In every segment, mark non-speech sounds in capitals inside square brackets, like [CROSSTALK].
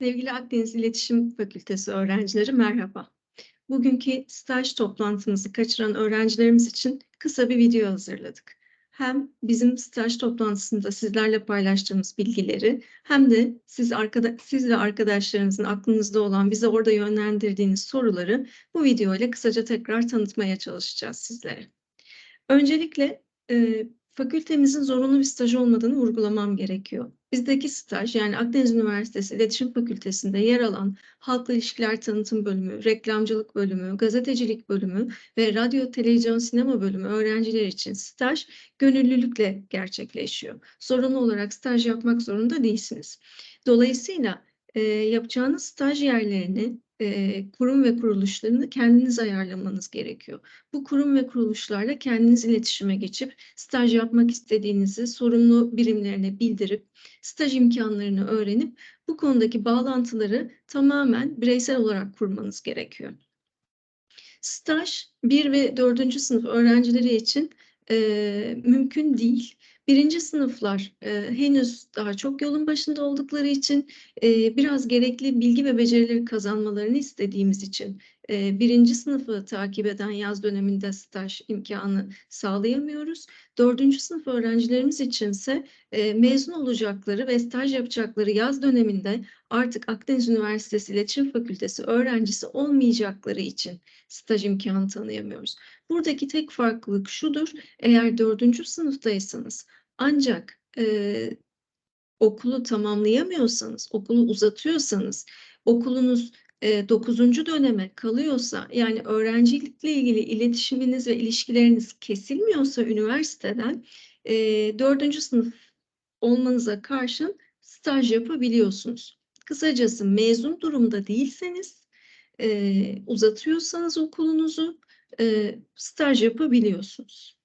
Sevgili Akdeniz İletişim Fakültesi öğrencileri merhaba. Bugünkü staj toplantımızı kaçıran öğrencilerimiz için kısa bir video hazırladık. Hem bizim staj toplantısında sizlerle paylaştığımız bilgileri hem de siz, arkada, siz ve arkadaşlarınızın aklınızda olan bize orada yönlendirdiğiniz soruları bu video ile kısaca tekrar tanıtmaya çalışacağız sizlere. Öncelikle e, fakültemizin zorunlu bir staj olmadığını vurgulamam gerekiyor. Bizdeki staj yani Akdeniz Üniversitesi İletişim Fakültesi'nde yer alan Halkla İlişkiler Tanıtım Bölümü, Reklamcılık Bölümü, Gazetecilik Bölümü ve Radyo, Televizyon, Sinema Bölümü öğrenciler için staj gönüllülükle gerçekleşiyor. Zorunlu olarak staj yapmak zorunda değilsiniz. Dolayısıyla e, yapacağınız staj yerlerini e, kurum ve kuruluşlarını kendiniz ayarlamanız gerekiyor. Bu kurum ve kuruluşlarla kendiniz iletişime geçip staj yapmak istediğinizi sorumlu birimlerine bildirip staj imkanlarını öğrenip bu konudaki bağlantıları tamamen bireysel olarak kurmanız gerekiyor. Staj 1 ve 4. sınıf öğrencileri için e, mümkün değil. Birinci sınıflar e, henüz daha çok yolun başında oldukları için e, biraz gerekli bilgi ve becerileri kazanmalarını istediğimiz için e, birinci sınıfı takip eden yaz döneminde staj imkanı sağlayamıyoruz. Dördüncü sınıf öğrencilerimiz içinse e, mezun olacakları ve staj yapacakları yaz döneminde artık Akdeniz Üniversitesi İletişim Fakültesi öğrencisi olmayacakları için staj imkanı tanıyamıyoruz. Buradaki tek farklılık şudur, eğer dördüncü sınıftaysanız ancak e, okulu tamamlayamıyorsanız, okulu uzatıyorsanız, okulunuz e, 9. döneme kalıyorsa yani öğrencilikle ilgili iletişiminiz ve ilişkileriniz kesilmiyorsa üniversiteden e, 4. sınıf olmanıza karşın staj yapabiliyorsunuz. Kısacası mezun durumda değilseniz, e, uzatıyorsanız okulunuzu e, staj yapabiliyorsunuz.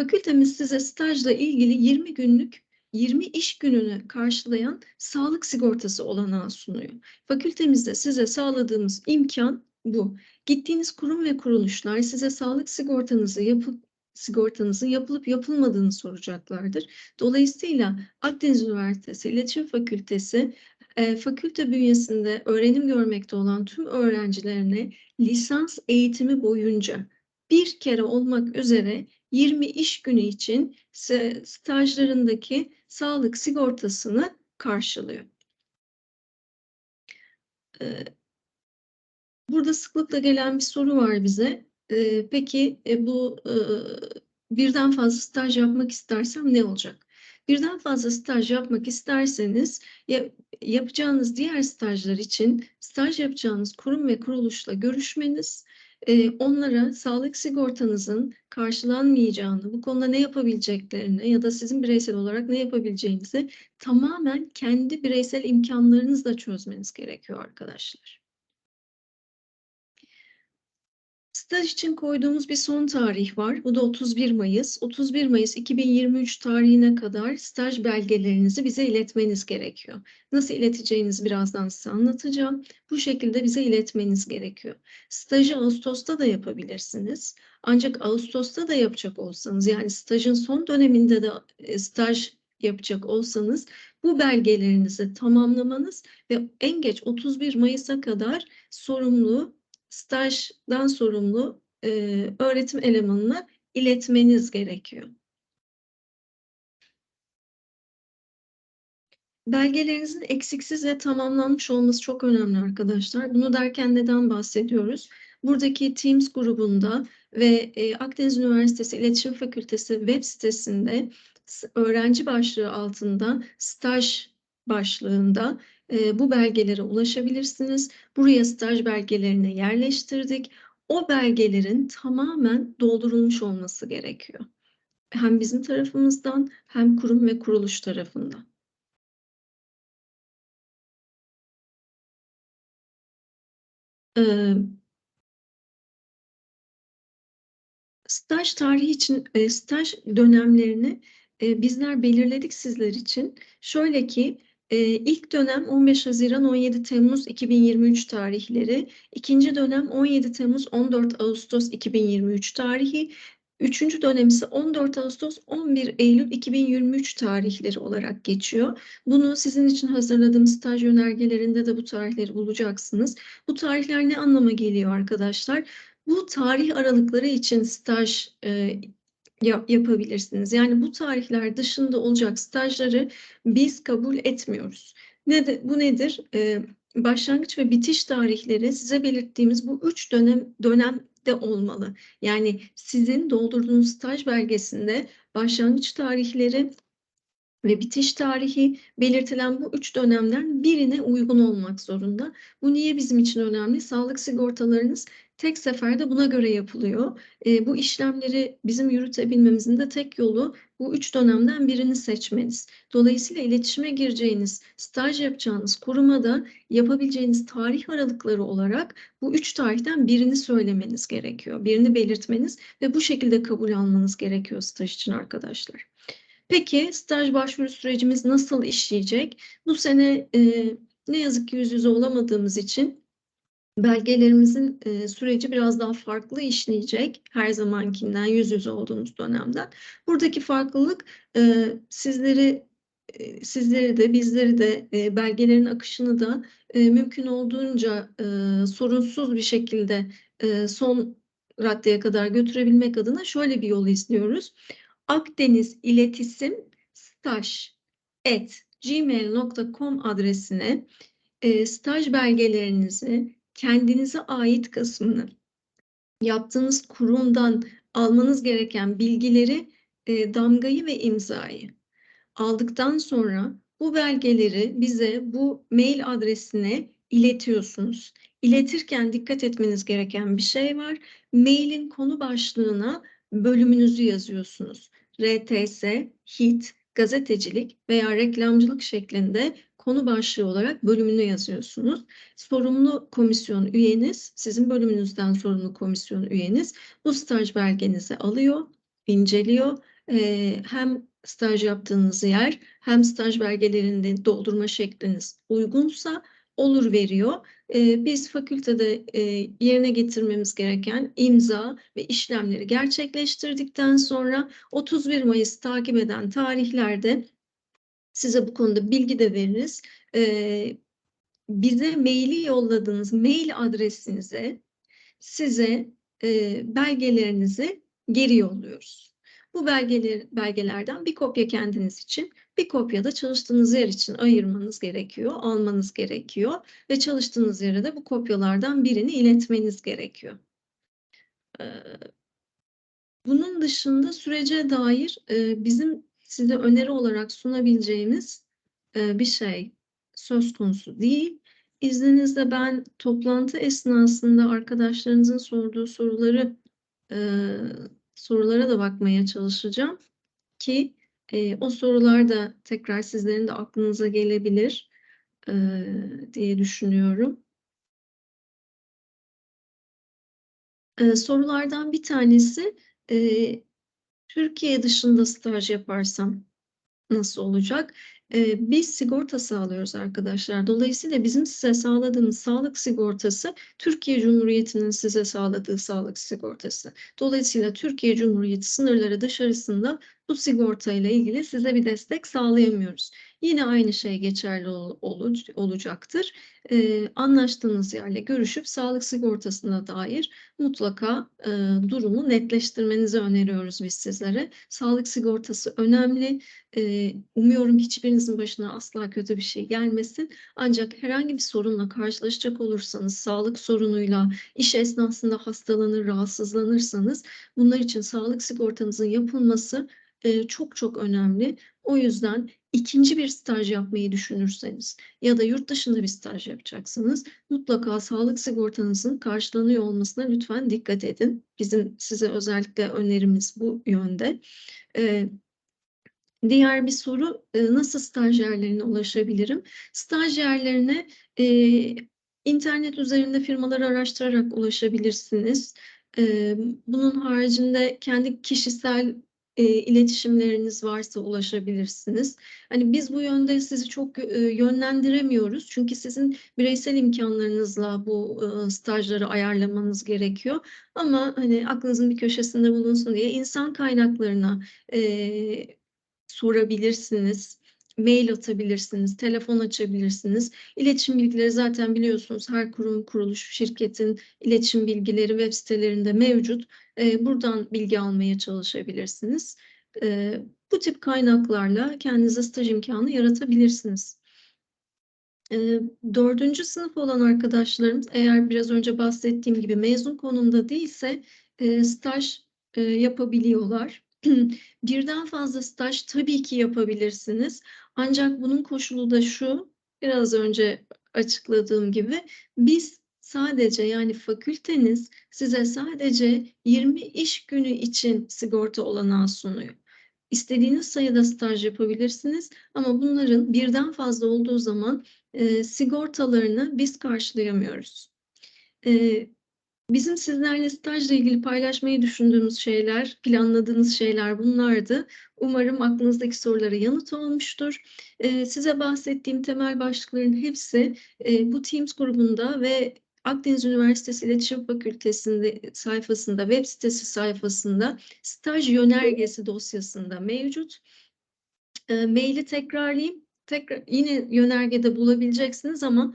Fakültemiz size stajla ilgili 20 günlük 20 iş gününü karşılayan sağlık sigortası olanağı sunuyor. Fakültemizde size sağladığımız imkan bu. Gittiğiniz kurum ve kuruluşlar size sağlık sigortanızı yapıp sigortanızın yapılıp yapılmadığını soracaklardır. Dolayısıyla Akdeniz Üniversitesi İletişim Fakültesi e, fakülte bünyesinde öğrenim görmekte olan tüm öğrencilerine lisans eğitimi boyunca bir kere olmak üzere 20 iş günü için stajlarındaki sağlık sigortasını karşılıyor. E, burada sıklıkla gelen bir soru var bize. E, peki e, bu e, birden fazla staj yapmak istersem ne olacak? Birden fazla staj yapmak isterseniz yapacağınız diğer stajlar için staj yapacağınız kurum ve kuruluşla görüşmeniz, e, onlara sağlık sigortanızın karşılanmayacağını, bu konuda ne yapabileceklerini ya da sizin bireysel olarak ne yapabileceğinizi tamamen kendi bireysel imkanlarınızla çözmeniz gerekiyor arkadaşlar. Staj için koyduğumuz bir son tarih var. Bu da 31 Mayıs. 31 Mayıs 2023 tarihine kadar staj belgelerinizi bize iletmeniz gerekiyor. Nasıl ileteceğinizi birazdan size anlatacağım. Bu şekilde bize iletmeniz gerekiyor. Stajı Ağustos'ta da yapabilirsiniz. Ancak Ağustos'ta da yapacak olsanız yani stajın son döneminde de e, staj yapacak olsanız bu belgelerinizi tamamlamanız ve en geç 31 Mayıs'a kadar sorumlu stajdan sorumlu e, öğretim elemanına iletmeniz gerekiyor. Belgelerinizin eksiksiz ve tamamlanmış olması çok önemli arkadaşlar. Bunu derken neden bahsediyoruz? Buradaki Teams grubunda ve e, Akdeniz Üniversitesi İletişim Fakültesi web sitesinde öğrenci başlığı altında staj başlığında e, bu belgelere ulaşabilirsiniz. Buraya staj belgelerini yerleştirdik. O belgelerin tamamen doldurulmuş olması gerekiyor. Hem bizim tarafımızdan hem kurum ve kuruluş tarafından. Ee, staj tarihi için staj dönemlerini bizler belirledik sizler için. Şöyle ki ee, ilk dönem 15 Haziran 17 Temmuz 2023 tarihleri, ikinci dönem 17 Temmuz 14 Ağustos 2023 tarihi, Üçüncü dönem ise 14 Ağustos 11 Eylül 2023 tarihleri olarak geçiyor. Bunu sizin için hazırladığım staj yönergelerinde de bu tarihleri bulacaksınız. Bu tarihler ne anlama geliyor arkadaşlar? Bu tarih aralıkları için staj e, yap, yapabilirsiniz. Yani bu tarihler dışında olacak stajları biz kabul etmiyoruz. Ne de, bu nedir? E, başlangıç ve bitiş tarihleri size belirttiğimiz bu üç dönem dönemde olmalı. Yani sizin doldurduğunuz staj belgesinde başlangıç tarihleri ve bitiş tarihi belirtilen bu üç dönemden birine uygun olmak zorunda. Bu niye bizim için önemli? Sağlık sigortalarınız tek seferde buna göre yapılıyor. E, bu işlemleri bizim yürütebilmemizin de tek yolu bu üç dönemden birini seçmeniz. Dolayısıyla iletişime gireceğiniz, staj yapacağınız kurumada yapabileceğiniz tarih aralıkları olarak bu üç tarihten birini söylemeniz gerekiyor. Birini belirtmeniz ve bu şekilde kabul almanız gerekiyor staj için arkadaşlar. Peki staj başvuru sürecimiz nasıl işleyecek? Bu sene e, ne yazık ki yüz yüze olamadığımız için belgelerimizin e, süreci biraz daha farklı işleyecek her zamankinden yüz yüze olduğumuz dönemden. Buradaki farklılık e, sizleri e, sizleri de bizleri de e, belgelerin akışını da e, mümkün olduğunca sorunsuz bir şekilde son raddeye kadar götürebilmek adına şöyle bir yol izliyoruz. Akdeniz İletisim Staj et gmail.com adresine staj belgelerinizi kendinize ait kısmını yaptığınız kurumdan almanız gereken bilgileri e, damgayı ve imzayı aldıktan sonra bu belgeleri bize bu mail adresine iletiyorsunuz. İletirken dikkat etmeniz gereken bir şey var. Mailin konu başlığına bölümünüzü yazıyorsunuz. RTS, HIT, gazetecilik veya reklamcılık şeklinde konu başlığı olarak bölümünü yazıyorsunuz. Sorumlu komisyon üyeniz, sizin bölümünüzden sorumlu komisyon üyeniz bu staj belgenizi alıyor, inceliyor. Ee, hem staj yaptığınız yer hem staj belgelerinde doldurma şekliniz uygunsa olur veriyor. E, biz fakültede e, yerine getirmemiz gereken imza ve işlemleri gerçekleştirdikten sonra 31 Mayıs takip eden tarihlerde size bu konuda bilgi de veririz. E, bize maili yolladığınız mail adresinize size e, belgelerinizi geri yolluyoruz. Bu belgeler, belgelerden bir kopya kendiniz için, bir kopya da çalıştığınız yer için ayırmanız gerekiyor, almanız gerekiyor ve çalıştığınız yere de bu kopyalardan birini iletmeniz gerekiyor. Bunun dışında sürece dair bizim size öneri olarak sunabileceğimiz bir şey söz konusu değil. İzninizle ben toplantı esnasında arkadaşlarınızın sorduğu soruları sorulara da bakmaya çalışacağım ki e, o sorular da tekrar sizlerin de aklınıza gelebilir e, diye düşünüyorum. E, sorulardan bir tanesi e, Türkiye dışında staj yaparsam nasıl olacak? Ee, biz sigorta sağlıyoruz arkadaşlar. Dolayısıyla bizim size sağladığımız sağlık sigortası Türkiye Cumhuriyeti'nin size sağladığı sağlık sigortası. Dolayısıyla Türkiye Cumhuriyeti sınırları dışarısında bu sigorta ile ilgili size bir destek sağlayamıyoruz. Yine aynı şey geçerli ol, ol, olacaktır. Ee, anlaştığınız yerle görüşüp sağlık sigortasına dair mutlaka e, durumu netleştirmenizi öneriyoruz biz sizlere. Sağlık sigortası önemli. E, umuyorum hiçbirinizin başına asla kötü bir şey gelmesin. Ancak herhangi bir sorunla karşılaşacak olursanız, sağlık sorunuyla, iş esnasında hastalanır, rahatsızlanırsanız bunlar için sağlık sigortanızın yapılması çok çok önemli. O yüzden ikinci bir staj yapmayı düşünürseniz ya da yurt dışında bir staj yapacaksınız mutlaka sağlık sigortanızın karşılanıyor olmasına lütfen dikkat edin. Bizim size özellikle önerimiz bu yönde. Diğer bir soru nasıl stajyerlerine ulaşabilirim? Stajyerlerine e, internet üzerinde firmaları araştırarak ulaşabilirsiniz. Bunun haricinde kendi kişisel eee, iletişimleriniz varsa ulaşabilirsiniz. Hani, biz bu yönde sizi çok, eee, yönlendiremiyoruz. Çünkü sizin bireysel imkânlarınızla bu, ııı, stajları ayarlamanız gerekiyor. Ama, hani, aklınızın bir köşesinde bulunsun diye insan kaynaklarına, eee, sorabilirsiniz, mail atabilirsiniz, telefon açabilirsiniz. İletişim bilgileri zaten biliyorsunuz her kurum, kuruluş, şirketin iletişim bilgileri web sitelerinde mevcut. Eee, buradan bilgi almaya çalışabilirsiniz. Eee, bu tip kaynaklarla kendinize staj imkânı yaratabilirsiniz. Eee, 4. sınıf olan arkadaşlarımız eğer biraz önce bahsettiğim gibi mezun konumda değilse, eee, staj, eee, yapabiliyorlar. [CLEARS THROAT] Birden fazla staj tabii ki yapabilirsiniz. Ancak bunun koşulu da şu, biraz önce açıkladığım gibi, biz sadece, yani fakülteniz size sadece 20 iş günü için sigorta olanağı sunuyor. İstediğiniz sayıda staj yapabilirsiniz ama bunların birden fazla olduğu zaman, eee, sigortalarını biz karşılayamıyoruz. Eee, bizim sizlerle stajla ilgili paylaşmayı düşündüğümüz şeyler, planladığımız şeyler bunlardı. Umarım aklınızdaki sorulara yanıt olmuştur. Eee, size bahsettiğim temel başlıkların hepsi, eee, bu Teams grubunda ve Akdeniz Üniversitesi İletişim Fakültesi'nde sayfasında, web sitesi sayfasında staj yönergesi dosyasında mevcut. Eee, mail'i tekrarlayayım. Tekrar yine yönergede bulabileceksiniz ama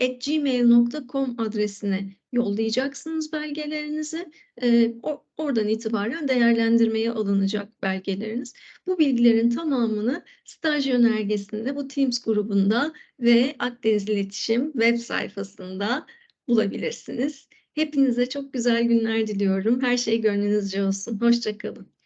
akdeniziletisimstaj@gmail.com adresine yollayacaksınız belgelerinizi. Eee, o oradan itibaren değerlendirmeye alınacak belgeleriniz. Bu bilgilerin tamamını staj yönergesinde bu Teams grubunda ve Akdeniz İletişim web sayfasında bulabilirsiniz. Hepinize çok güzel günler diliyorum. Her şey gönlünüzce olsun. Hoşça kalın.